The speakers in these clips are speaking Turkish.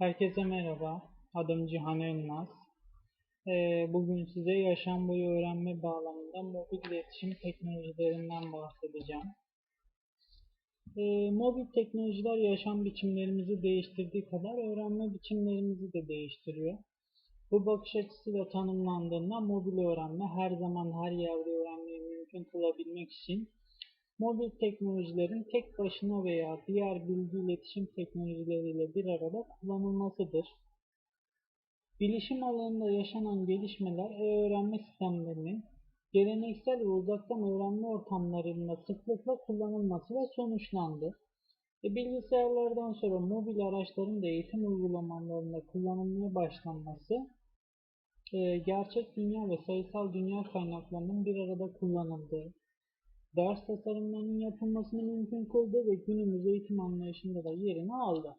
Herkese merhaba. Adım Cihan Elmas. Ee, bugün size yaşam boyu öğrenme bağlamında mobil iletişim teknolojilerinden bahsedeceğim. Ee, mobil teknolojiler yaşam biçimlerimizi değiştirdiği kadar öğrenme biçimlerimizi de değiştiriyor. Bu bakış açısıyla tanımlandığında mobil öğrenme her zaman her yerde öğrenmeyi mümkün kılabilmek için mobil teknolojilerin tek başına veya diğer bilgi iletişim teknolojileriyle bir arada kullanılmasıdır. Bilişim alanında yaşanan gelişmeler e-öğrenme sistemlerinin geleneksel ve uzaktan öğrenme ortamlarında sıklıkla kullanılmasıyla sonuçlandı. E, bilgisayarlardan sonra mobil araçların da eğitim uygulamalarında kullanılmaya başlanması e, gerçek dünya ve sayısal dünya kaynaklarının bir arada kullanıldığı, ders tasarımlarının yapılmasını mümkün kıldı ve günümüz eğitim anlayışında da yerini aldı.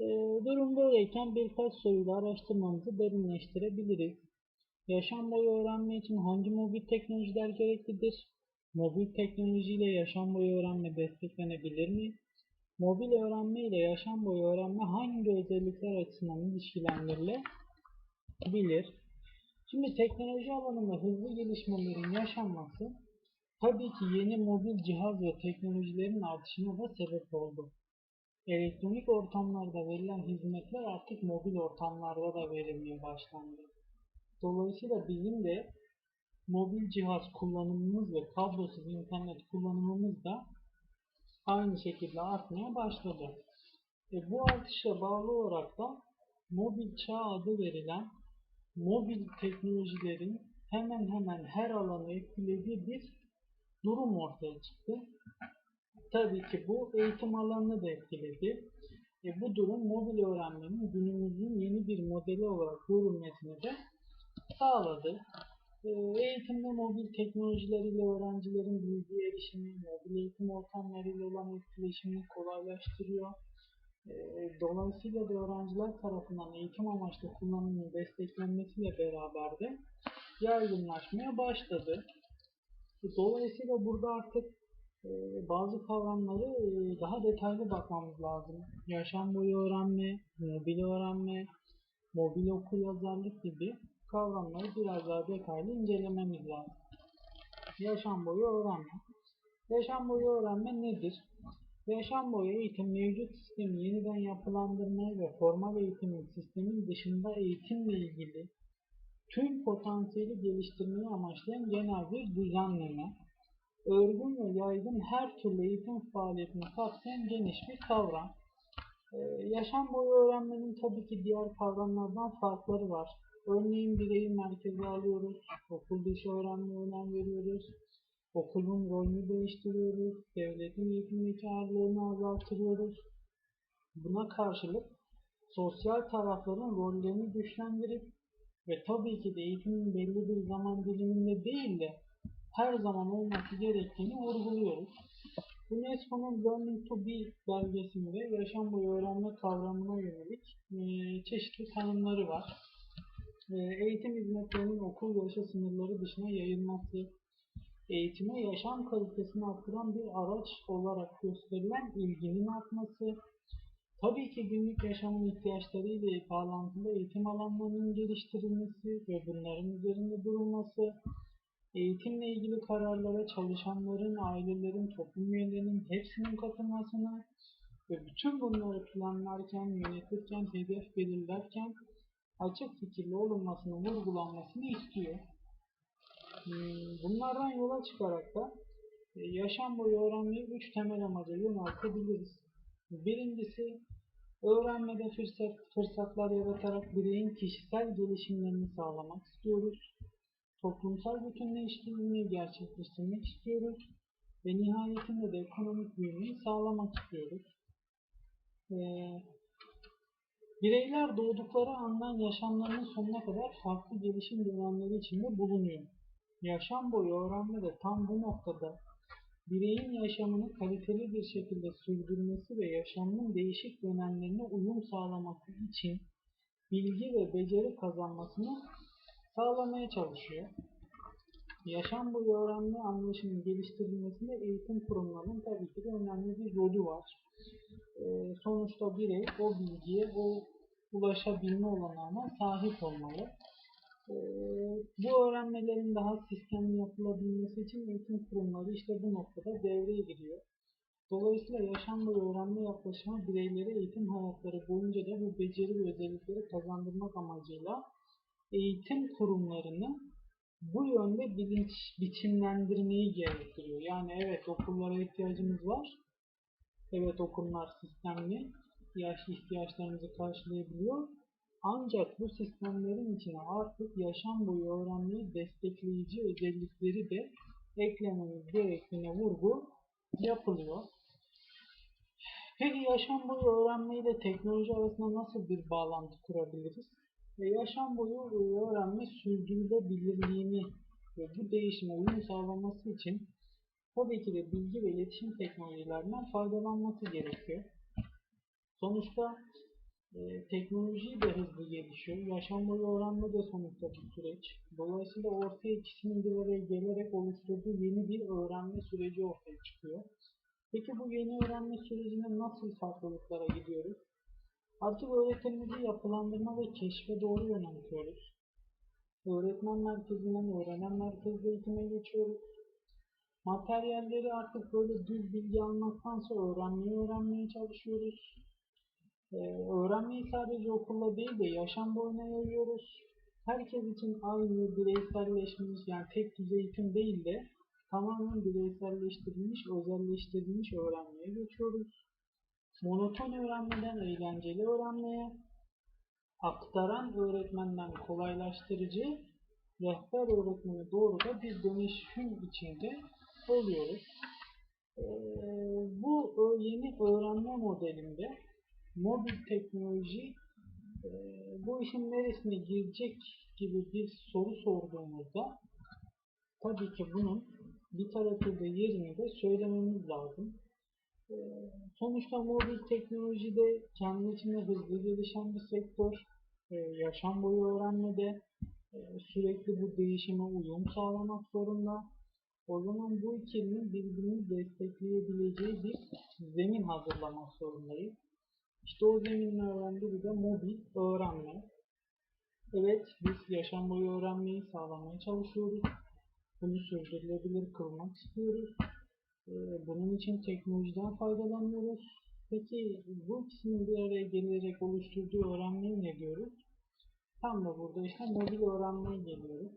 E, durum böyleyken birkaç soruyla araştırmamızı derinleştirebiliriz. Yaşam boyu öğrenme için hangi mobil teknolojiler gereklidir? Mobil teknolojiyle yaşam boyu öğrenme desteklenebilir mi? Mobil öğrenme ile yaşam boyu öğrenme hangi özellikler açısından ilişkilendirilebilir? Şimdi teknoloji alanında hızlı gelişmelerin yaşanması tabii ki yeni mobil cihaz ve teknolojilerin artışına da sebep oldu. Elektronik ortamlarda verilen hizmetler artık mobil ortamlarda da verilmeye başlandı. Dolayısıyla bizim de mobil cihaz kullanımımız ve kablosuz internet kullanımımız da aynı şekilde artmaya başladı. E bu artışa bağlı olarak da mobil çağ adı verilen mobil teknolojilerin hemen hemen her alanı etkilediği bir durum ortaya çıktı. Tabii ki bu eğitim alanını da etkiledi. E bu durum mobil öğrenmenin günümüzün yeni bir modeli olarak görülmesini de sağladı. E, eğitimde mobil teknolojileriyle öğrencilerin bilgi erişimi, mobil eğitim ortamlarıyla olan etkileşimini kolaylaştırıyor. E, dolayısıyla da öğrenciler tarafından eğitim amaçlı kullanımının desteklenmesiyle beraber de yaygınlaşmaya başladı. Dolayısıyla burada artık e, bazı kavramları e, daha detaylı bakmamız lazım. Yaşam boyu öğrenme, mobil öğrenme, mobil okuryazarlık gibi kavramları biraz daha detaylı incelememiz lazım. Yaşam boyu öğrenme. Yaşam boyu öğrenme nedir? Yaşam boyu eğitim mevcut sistemi yeniden yapılandırmaya ve formal eğitimin sistemin dışında eğitimle ilgili tüm potansiyeli geliştirmeyi amaçlayan genel bir düzenleme, örgün ve yaygın her türlü eğitim faaliyetini kapsayan geniş bir kavram. Ee, yaşam boyu öğrenmenin tabii ki diğer kavramlardan farkları var. Örneğin bireyi merkeze alıyoruz, okul dışı öğrenmeye önem veriyoruz, okulun rolünü değiştiriyoruz, devletin eğitimdeki ağırlığını azaltıyoruz. Buna karşılık sosyal tarafların rollerini güçlendirip ve tabii ki de eğitimin belli bir zaman diliminde değil de her zaman olması gerektiğini vurguluyoruz. UNESCO'nun Learning to Be belgesinde yaşam boyu öğrenme kavramına yönelik e, çeşitli tanımları var. E, eğitim hizmetlerinin okul yaşı sınırları dışına yayılması, eğitime yaşam kalitesini arttıran bir araç olarak gösterilen ilginin artması, Tabii ki günlük yaşamın ihtiyaçları ile bağlantılı eğitim alanlarının geliştirilmesi ve bunların üzerinde durulması, eğitimle ilgili kararlara çalışanların, ailelerin, toplum üyelerinin hepsinin katılmasını ve bütün bunları planlarken, yönetirken, hedef belirlerken açık fikirli olunmasını vurgulanmasını istiyor. Hmm, bunlardan yola çıkarak da e, yaşam boyu öğrenmeyi üç temel amaca yöneltebiliriz. Birincisi öğrenmede fırsat, fırsatlar yaratarak bireyin kişisel gelişimlerini sağlamak istiyoruz. Toplumsal bütünleştirmeyi gerçekleştirmek istiyoruz. Ve nihayetinde de ekonomik büyümeyi sağlamak istiyoruz. Ee, bireyler doğdukları andan yaşamlarının sonuna kadar farklı gelişim dönemleri içinde bulunuyor. Yaşam boyu öğrenme de tam bu noktada bireyin yaşamını kaliteli bir şekilde sürdürmesi ve yaşamının değişik dönemlerine uyum sağlaması için bilgi ve beceri kazanmasını sağlamaya çalışıyor. yaşam boyu öğrenme anlayışının geliştirilmesinde eğitim kurumlarının tabii ki de önemli bir rolü var. Ee, sonuçta birey o bilgiye, o ulaşabilme olanağına sahip olmalı. Ee, bu öğrenmelerin daha sistemli yapılabilmesi için eğitim kurumları işte bu noktada devreye giriyor. Dolayısıyla yaşam boyu öğrenme yaklaşımı bireylere eğitim hayatları boyunca da bu beceri ve özellikleri kazandırmak amacıyla eğitim kurumlarını bu yönde bilinç biçimlendirmeyi gerektiriyor. Yani evet okullara ihtiyacımız var. Evet okullar sistemli. Yaş ihtiyaçlarımızı karşılayabiliyor. Ancak bu sistemlerin içine artık yaşam boyu öğrenmeyi destekleyici özellikleri de eklememiz gerektiğine vurgu yapılıyor. Peki yaşam boyu öğrenme ile teknoloji arasında nasıl bir bağlantı kurabiliriz? Ve yaşam boyu öğrenme sürdürülebilirliğini ve bu değişime uyum sağlaması için tabii ki de bilgi ve iletişim teknolojilerinden faydalanması gerekiyor. Sonuçta e, teknoloji de hızlı gelişiyor. Yaşam boyu öğrenme de sonuçta bir süreç. Dolayısıyla ortaya ikisinin bir araya gelerek oluşturduğu yeni bir öğrenme süreci ortaya çıkıyor. Peki bu yeni öğrenme sürecinde nasıl farklılıklara gidiyoruz? Artık öğretimimizi yapılandırma ve keşfe doğru yöneltiyoruz. Öğretmen merkezinden öğrenen merkezli eğitime geçiyoruz. Materyalleri artık böyle düz bilgi almaktansa öğrenmeyi öğrenmeye çalışıyoruz. Ee, öğrenmeyi sadece okulla değil de yaşam boyuna yayıyoruz. Herkes için aynı bireyselleşmiş yani tek düzey eğitim değil de tamamen bireyselleştirilmiş, özelleştirilmiş öğrenmeye geçiyoruz. Monoton öğrenmeden eğlenceli öğrenmeye, aktaran öğretmenden kolaylaştırıcı, rehber öğretmeni doğru da bir dönüşüm içinde oluyoruz. Ee, bu yeni öğrenme modelinde mobil teknoloji e, bu işin neresine girecek gibi bir soru sorduğumuzda tabii ki bunun literatürde yerini de söylememiz lazım. E, sonuçta mobil teknolojide kendi içinde hızlı gelişen bir sektör. E, yaşam boyu öğrenmede e, sürekli bu değişime uyum sağlamak zorunda. O zaman bu ikilinin birbirini destekleyebileceği bir zemin hazırlamak zorundayız. İşte o zeminlerden biri de mobil öğrenme. Evet, biz yaşam boyu öğrenmeyi sağlamaya çalışıyoruz. Bunu sürdürülebilir kılmak istiyoruz. Ee, bunun için teknolojiden faydalanıyoruz. Peki bu ikisinin bir araya gelerek oluşturduğu öğrenmeyi ne diyoruz? Tam da burada işte mobil öğrenmeye geliyoruz.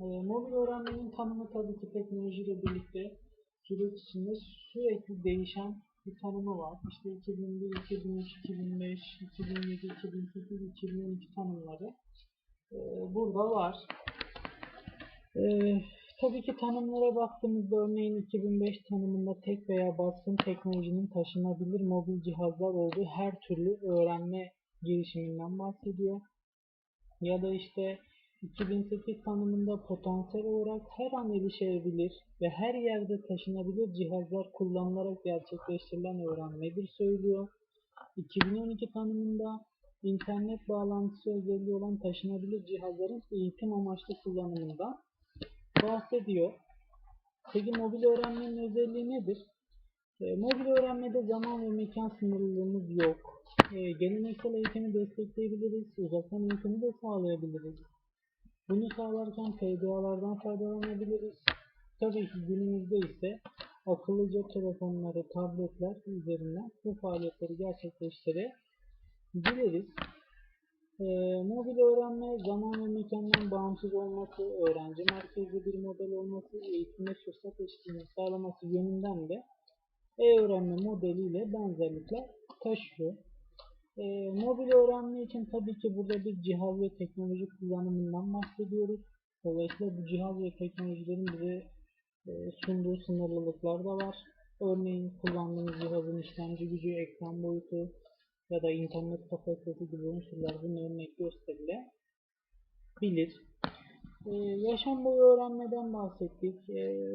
Ee, mobil öğrenmenin tanımı tabii ki teknolojiyle birlikte süreç içinde sürekli değişen bir tanımı var. İşte 2001, 2003, 2005, 2007, 2008, 2012 tanımları e, burada var. E, tabii ki tanımlara baktığımızda örneğin 2005 tanımında tek veya baskın teknolojinin taşınabilir mobil cihazlar olduğu her türlü öğrenme girişiminden bahsediyor. Ya da işte 2008 tanımında potansiyel olarak her an erişebilir ve her yerde taşınabilir cihazlar kullanılarak gerçekleştirilen öğrenmedir söylüyor. 2012 tanımında internet bağlantısı özelliği olan taşınabilir cihazların eğitim amaçlı kullanımından bahsediyor. Peki mobil öğrenmenin özelliği nedir? E, mobil öğrenmede zaman ve mekan sınırlılığımız yok. E, geleneksel eğitimi destekleyebiliriz, uzaktan eğitimi de sağlayabiliriz. Bunu sağlarken PDA'lardan faydalanabiliriz. Tabii ki günümüzde ise akıllı cep telefonları, tabletler üzerinden bu faaliyetleri gerçekleştirebiliriz. E, mobil öğrenme zaman ve mekandan bağımsız olması, öğrenci merkezli bir model olması, eğitime fırsat eşitliğini sağlaması yönünden de e-öğrenme modeliyle benzerlikler taşıyor. E, mobil öğrenme için tabii ki burada bir cihaz ve teknoloji kullanımından bahsediyoruz. Dolayısıyla bu cihaz ve teknolojilerin bize e, sunduğu sınırlılıklar da var. Örneğin kullandığımız cihazın işlemci gücü, ekran boyutu ya da internet kapasitesi gibi unsurlar bunun örnek gösterilebilir. Ee, yaşam boyu öğrenmeden bahsettik. Ee,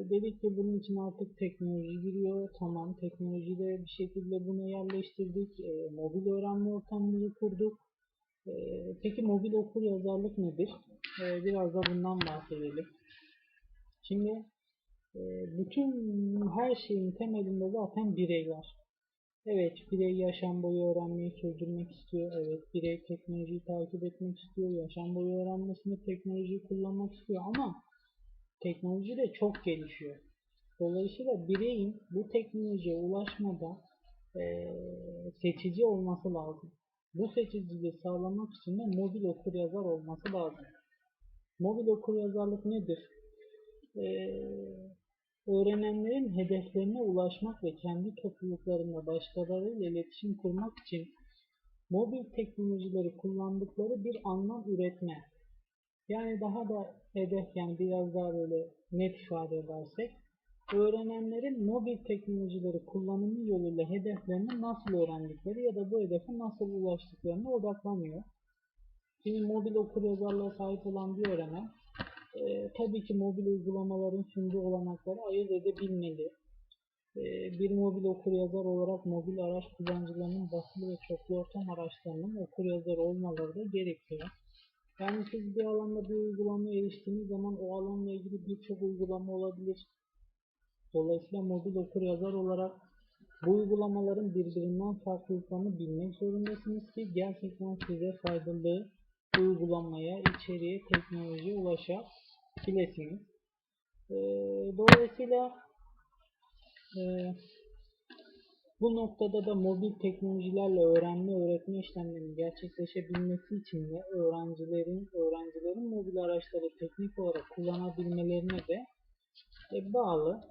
dedik ki bunun için artık teknoloji giriyor. Tamam teknolojide bir şekilde bunu yerleştirdik. Ee, mobil öğrenme ortamını kurduk. Ee, peki mobil okur yazarlık nedir? Ee, biraz da bundan bahsedelim. Şimdi e, bütün her şeyin temelinde zaten birey var. Evet, birey yaşam boyu öğrenmeyi sürdürmek istiyor. Evet, birey teknolojiyi takip etmek istiyor. Yaşam boyu öğrenmesinde teknolojiyi kullanmak istiyor ama teknoloji de çok gelişiyor. Dolayısıyla bireyin bu teknolojiye ulaşmada eee, seçici olması lazım. Bu seçiciliği sağlamak için de mobil okuryazar olması lazım. Mobil okuryazarlık nedir? Eee, öğrenenlerin hedeflerine ulaşmak ve kendi topluluklarında başkalarıyla iletişim kurmak için mobil teknolojileri kullandıkları bir anlam üretme. Yani daha da hedef yani biraz daha böyle net ifade edersek öğrenenlerin mobil teknolojileri kullanımı yoluyla hedeflerini nasıl öğrendikleri ya da bu hedefe nasıl ulaştıklarına odaklanıyor. Şimdi mobil okuryazarlığa sahip olan bir öğrenen e, tabii ki mobil uygulamaların sunduğu olanakları ayırt edebilmeli. E, bir mobil okuryazar olarak mobil araç kullanıcılarının basılı ve çoklu ortam araçlarının okuryazar olmaları da gerekiyor. Yani siz bir alanda bir uygulamaya eriştiğiniz zaman o alanla ilgili birçok uygulama olabilir. Dolayısıyla mobil okuryazar olarak bu uygulamaların birbirinden farklılıklarını bilmek zorundasınız ki gerçekten size faydalı uygulamaya, içeriye, teknolojiye ulaşabilirsiniz. Ee, dolayısıyla e, bu noktada da mobil teknolojilerle öğrenme öğretme işlemlerinin gerçekleşebilmesi için de öğrencilerin öğrencilerin mobil araçları teknik olarak kullanabilmelerine de e, bağlı.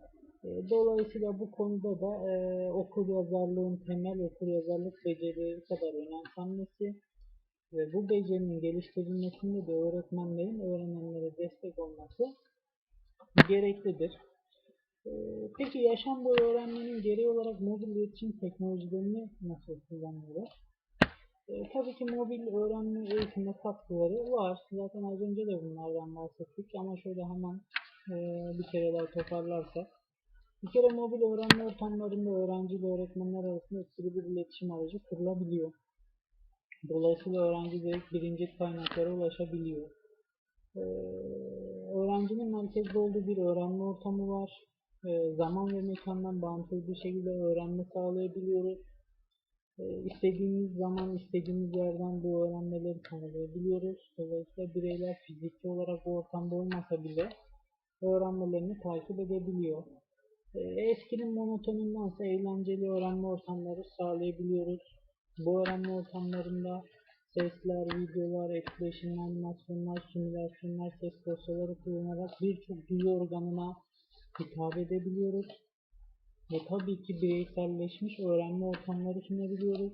E, dolayısıyla bu konuda da e, okur yazarlığın temel okur yazarlık becerileri kadar önemsenmesi ve bu becerinin geliştirilmesinde de öğretmenlerin öğrenenlere destek olması gereklidir. Ee, Peki yaşam boyu öğrenmenin gereği olarak mobil iletişim teknolojilerini nasıl kullanıyorlar? Ee, tabii ki mobil öğrenme eğitime katkıları var. Zaten az önce de bunlardan bahsettik ama şöyle hemen e, bir kere daha toparlarsak. Bir kere mobil öğrenme ortamlarında öğrenci ile öğretmenler arasında etkili bir iletişim aracı kurulabiliyor. Dolayısıyla öğrenci direkt birinci kaynaklara ulaşabiliyor. Ee, öğrencinin merkezde olduğu bir öğrenme ortamı var. Ee, zaman ve mekandan bağımsız bir şekilde öğrenme sağlayabiliyoruz. Ee, istediğimiz zaman, istediğimiz yerden bu öğrenmeleri sağlayabiliyoruz. Dolayısıyla bireyler fiziki olarak bu ortamda olmasa bile öğrenmelerini takip edebiliyor. Ee, eskinin monotonundansa eğlenceli öğrenme ortamları sağlayabiliyoruz. Bu öğrenme ortamlarında sesler, videolar, etkileşimler, animasyonlar, simülasyonlar, ses dosyaları kullanarak birçok duyu organına hitap edebiliyoruz. Ve tabii ki bireyselleşmiş öğrenme ortamları sunabiliyoruz.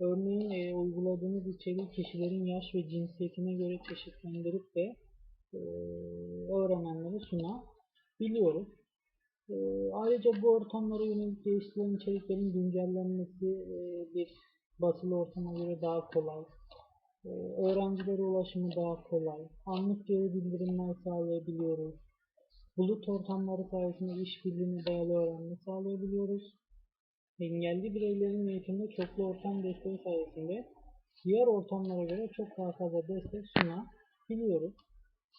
Örneğin e, uyguladığımız içeriği kişilerin yaş ve cinsiyetine göre çeşitlendirip de e, öğrenenlere sunabiliyoruz. E, ayrıca bu ortamlara yönelik geliştirilen içeriklerin güncellenmesi e, bir basılı ortama göre daha kolay. Ee, öğrencilere ulaşımı daha kolay. Anlık geri bildirimler sağlayabiliyoruz. Bulut ortamları sayesinde işbirliğine dayalı öğrenme sağlayabiliyoruz. Engelli bireylerin eğitimde çoklu ortam desteği sayesinde diğer ortamlara göre çok daha fazla destek sunabiliyoruz.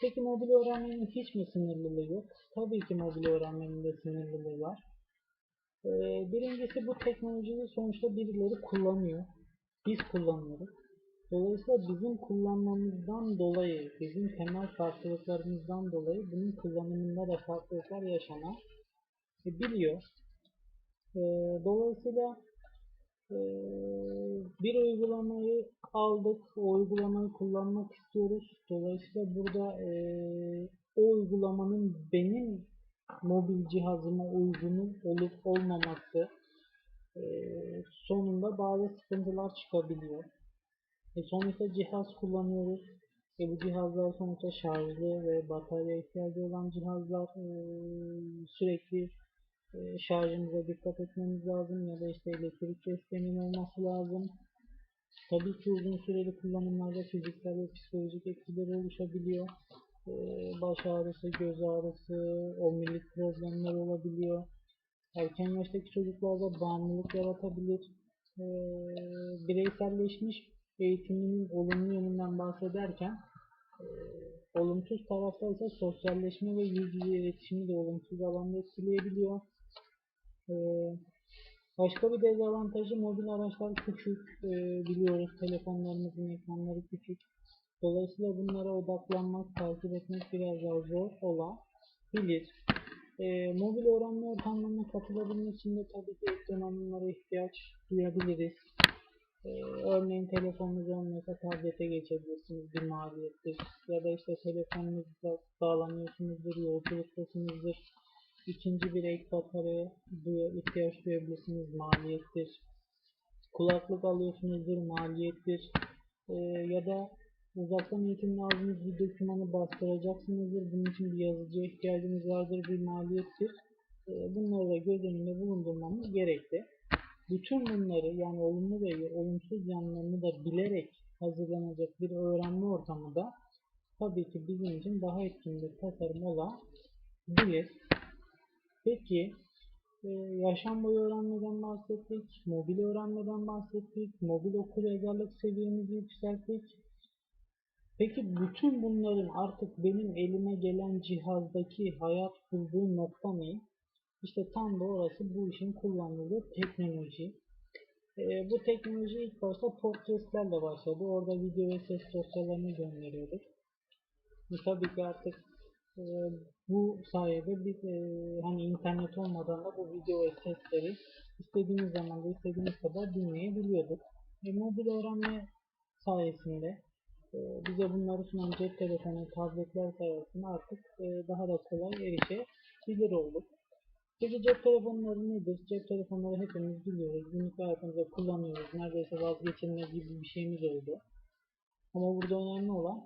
Peki mobil öğrenmenin hiç mi sınırlılığı yok? Tabii ki mobil öğrenmenin de sınırlılığı var. Ee, birincisi bu teknolojiyi sonuçta birileri kullanıyor. Biz kullanıyoruz. Dolayısıyla bizim kullanmamızdan dolayı, bizim temel farklılıklarımızdan dolayı bunun kullanımında da farklılıklar yaşanabiliyor. Ee, dolayısıyla e, bir uygulamayı aldık, o uygulamayı kullanmak istiyoruz. Dolayısıyla burada e, o uygulamanın benim mobil cihazıma uygun olup olmaması e, sonunda bazı sıkıntılar çıkabiliyor. E, sonuçta cihaz kullanıyoruz. E, bu cihazlar sonuçta şarjlı ve batarya ihtiyacı olan cihazlar e, sürekli e, şarjımıza dikkat etmemiz lazım ya da işte elektrik desteğinin olması lazım. Tabii ki uzun süreli kullanımlarda fiziksel ve psikolojik etkileri oluşabiliyor. E, baş ağrısı, göz ağrısı, omurilik problemleri olabiliyor. Erken yaştaki çocuklarda bağımlılık yaratabilir. E, bireyselleşmiş eğitiminin olumlu yönünden bahsederken Ee, olumsuz tarafta ise sosyalleşme ve yüz yüze iletişimi de olumsuz alanda etkileyebiliyor. Ee, başka bir dezavantajı mobil araçlar küçük. Ee, biliyoruz telefonlarımızın ekranları küçük. Dolayısıyla bunlara odaklanmak, takip etmek biraz daha zor olabilir. Ee, mobil öğrenme ortamlarına katılabilmek için de tabii ki ek donanımlara ihtiyaç duyabiliriz. Ee, örneğin telefonunuz olmuyorsa tablete geçebilirsiniz bir maliyettir. Ya da işte telefonunuzla bağlanıyorsunuzdur, yolculuktasınızdır. İkinci bir ek bataryaya ihtiyaç duyabilirsiniz maliyettir. Kulaklık alıyorsunuzdur maliyettir. Ee, ya da uzaktan eğitimle aldığınız bir dokümanı bastıracaksınızdır. Bunun için bir yazıcıya ihtiyacınız vardır bir maliyettir. Ee, bunları da göz önünde bulundurmamız gerekli. Bütün bunları yani olumlu ve olumsuz yanlarını da bilerek hazırlanacak bir öğrenme ortamı da tabii ki bizim için daha etkin bir tasarım olabilir. Peki e, yaşam boyu öğrenmeden bahsettik, mobil öğrenmeden bahsettik, mobil okul yazarlık seviyemizi yükselttik. Peki bütün bunların artık benim elime gelen cihazdaki hayat bulduğu nokta ne? İşte tam da orası bu işin kullanıldığı teknoloji. Ee, bu teknoloji ilk başta podcastlerle başladı. Orada video ve ses dosyalarını gönderiyorduk. E, tabii ki artık e, bu sayede biz e, hani internet olmadan da bu video ve sesleri istediğimiz zaman da istediğimiz kadar dinleyebiliyorduk. E, mobil öğrenme sayesinde bize bunları sunan cep telefonu, tabletler sayesinde artık e, daha da kolay erişebilir olduk. Peki cep telefonları nedir? Cep telefonları hepimiz biliyoruz. Günlük hayatımızda kullanıyoruz. Neredeyse vazgeçilmez gibi bir şeyimiz oldu. Ama burada önemli olan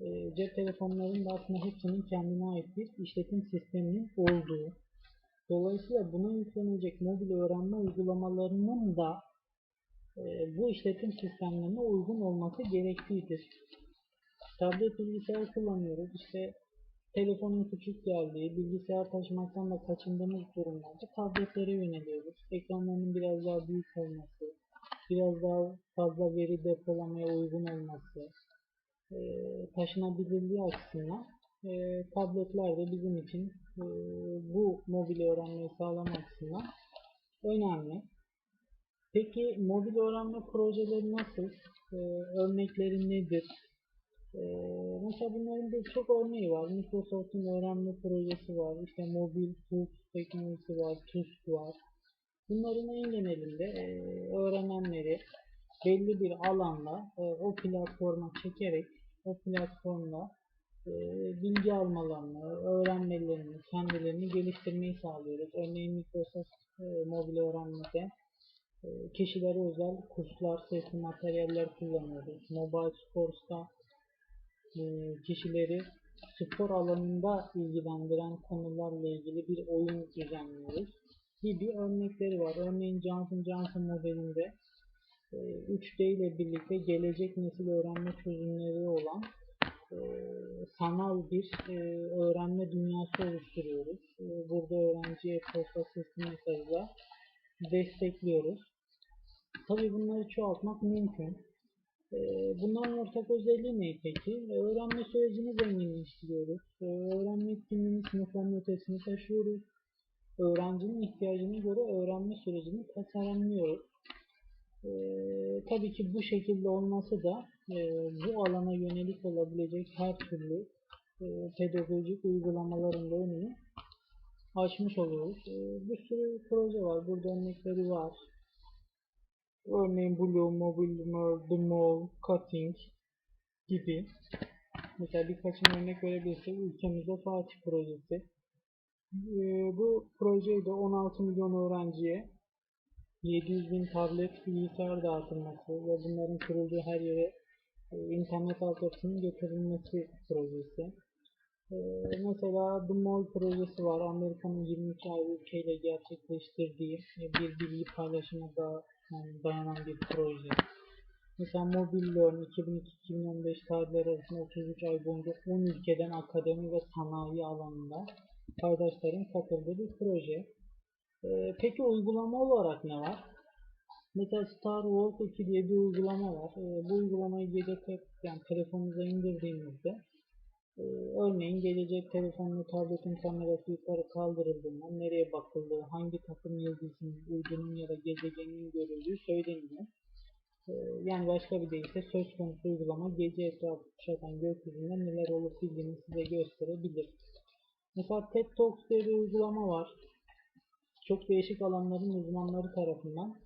e, cep telefonlarının da aslında hepsinin kendine ait bir işletim sisteminin olduğu. Dolayısıyla buna yüklenecek mobil öğrenme uygulamalarının da e, bu işletim sistemlerine uygun olması gereklidir. Tablet bilgisayar kullanıyoruz. İşte telefonun küçük geldiği, bilgisayar taşımaktan da kaçındığımız durumlarda tabletlere yöneliyoruz. Ekranlarının biraz daha büyük olması, biraz daha fazla veri depolamaya uygun olması, e, taşınabilirliği açısından e, tabletler de bizim için e, bu mobil öğrenmeyi sağlama açısından önemli. Peki mobil öğrenme projeleri nasıl? E, örnekleri nedir? Ee, mesela bunların birçok örneği var. Microsoft'un öğrenme projesi var. İşte mobil tools teknolojisi var. TUSK var. Bunların en genelinde e, öğrenenleri belli bir alanda e, o platforma çekerek o platformda e, bilgi almalarını, öğrenmelerini, kendilerini geliştirmeyi sağlıyoruz. Örneğin Microsoft e, mobil öğrenmede kişilere özel kurslar, sesli materyaller kullanıyoruz. Mobile Sports'ta e, kişileri spor alanında ilgilendiren konularla ilgili bir oyun düzenliyoruz gibi örnekleri var. Örneğin Johnson Johnson modelinde 3D ile birlikte gelecek nesil öğrenme çözümleri olan e, sanal bir e, öğrenme dünyası oluşturuyoruz. E, burada öğrenciye posta sesli mesajla destekliyoruz. Tabii bunları çoğaltmak mümkün. Bunların ortak özelliği ne peki? Öğrenme sürecini zenginleştiriyoruz. Öğrenme etkinliğini sınıfların ötesine taşıyoruz. Öğrencinin ihtiyacına göre öğrenme sürecini tasarlamıyoruz. Ee, tabii ki bu şekilde olması da e, bu alana yönelik olabilecek her türlü e, pedagojik uygulamaların da önünü açmış oluyoruz. E, bir sürü proje var. Burada örnekleri var. Örneğin Blue, Mobile, The Mall, Cutting gibi. Mesela birkaç örnek verebilirsek ülkemizde Fatih projesi. E, bu projeyi de 16 milyon öğrenciye 700 bin tablet bilgisayar dağıtılması ve bunların kurulduğu her yere e, internet altyapısının getirilmesi projesi. E, mesela The Mall projesi var. Amerika'nın 22 ayrı ülkeyle gerçekleştirdiği bir bilgi paylaşımına da yani dayanan bir proje. Mesela Mobile Learn 2002-2015 tarihleri arasında 33 ay boyunca 10 ülkeden akademi ve sanayi alanında paydaşların katıldığı bir proje. Ee, peki uygulama olarak ne var? Mesela Star Walk 2 diye bir uygulama var. Ee, bu uygulamayı gece yani telefonunuza indirdiğinizde e, örneğin gelecek telefonun tabletin kamerası yukarı kaldırıldığında nereye bakıldığı, hangi takım yıldızının, uydunun ya da gezegenin görüldüğü söyleniyor. Ee, yani başka bir deyişle söz konusu uygulama gece etrafı kuşatan gökyüzünde neler olup bildiğini size gösterebilir. Mesela TED Talks diye bir uygulama var. Çok değişik alanların uzmanları tarafından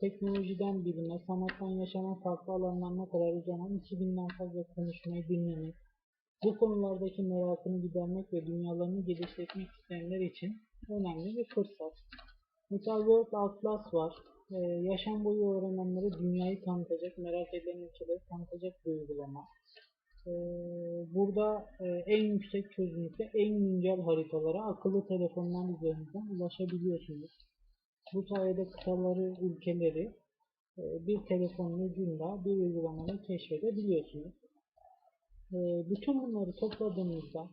teknolojiden bilime, sanattan yaşanan farklı alanlarına kadar uzanan 2000'den fazla konuşmayı dinlemek, bu konulardaki merakını gidermek ve dünyalarını geliştirmek isteyenler için önemli bir fırsat. Mesela World Atlas var. Ee, yaşam boyu öğrenenlere dünyayı tanıtacak, merak eden ülkeleri tanıtacak bir uygulama. Ee, burada e, en yüksek çözünürlükte en güncel haritalara akıllı telefonlar üzerinden ulaşabiliyorsunuz. Bu sayede kıtaları, ülkeleri e, bir telefonun ucunda bir uygulamada keşfedebiliyorsunuz. E, bütün bunları topladığımızda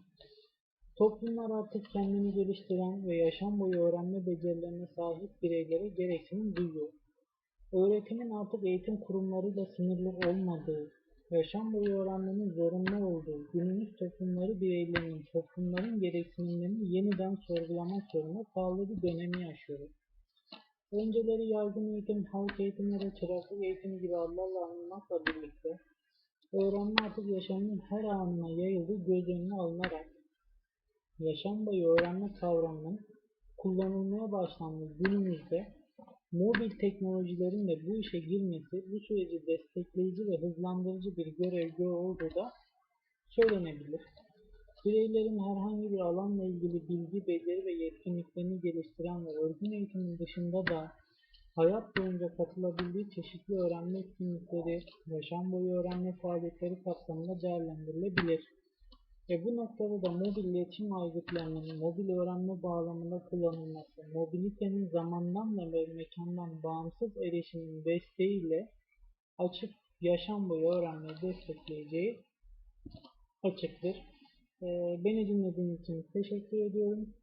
toplumlar artık kendini geliştiren ve yaşam boyu öğrenme becerilerine sahip bireylere gereksinim duyuyor. Öğretimin artık eğitim kurumlarıyla sınırlı olmadığı, yaşam boyu öğrenmenin zorunlu olduğu, günümüz toplumları bireylerinin toplumların gereksinimlerini yeniden sorgulamak zorunda kaldığı bir dönemi yaşıyoruz. Önceleri yaygın eğitim, halk eğitimi ve çıraklık eğitimi gibi adlarla anılmakla birlikte öğrenme artık yaşamın her anına yayıldığı göz önüne alınarak yaşam boyu öğrenme kavramının kullanılmaya başlandığı günümüzde mobil teknolojilerin de bu işe girmesi bu süreci destekleyici ve hızlandırıcı bir görev olduğu da söylenebilir. Bireylerin herhangi bir alanla ilgili bilgi, beceri ve yetkinliklerini geliştiren ve örgün eğitimin dışında da hayat boyunca katılabildiği çeşitli öğrenme etkinlikleri, yaşam boyu öğrenme faaliyetleri kapsamında değerlendirilebilir. Ve bu noktada da mobil iletişim aygıtlarının mobil öğrenme bağlamında kullanılması, mobilitenin zamandan ve mekandan bağımsız erişimin desteğiyle açık yaşam boyu öğrenmeyi destekleyeceği açıktır. Ee, beni dinlediğiniz için teşekkür ediyorum.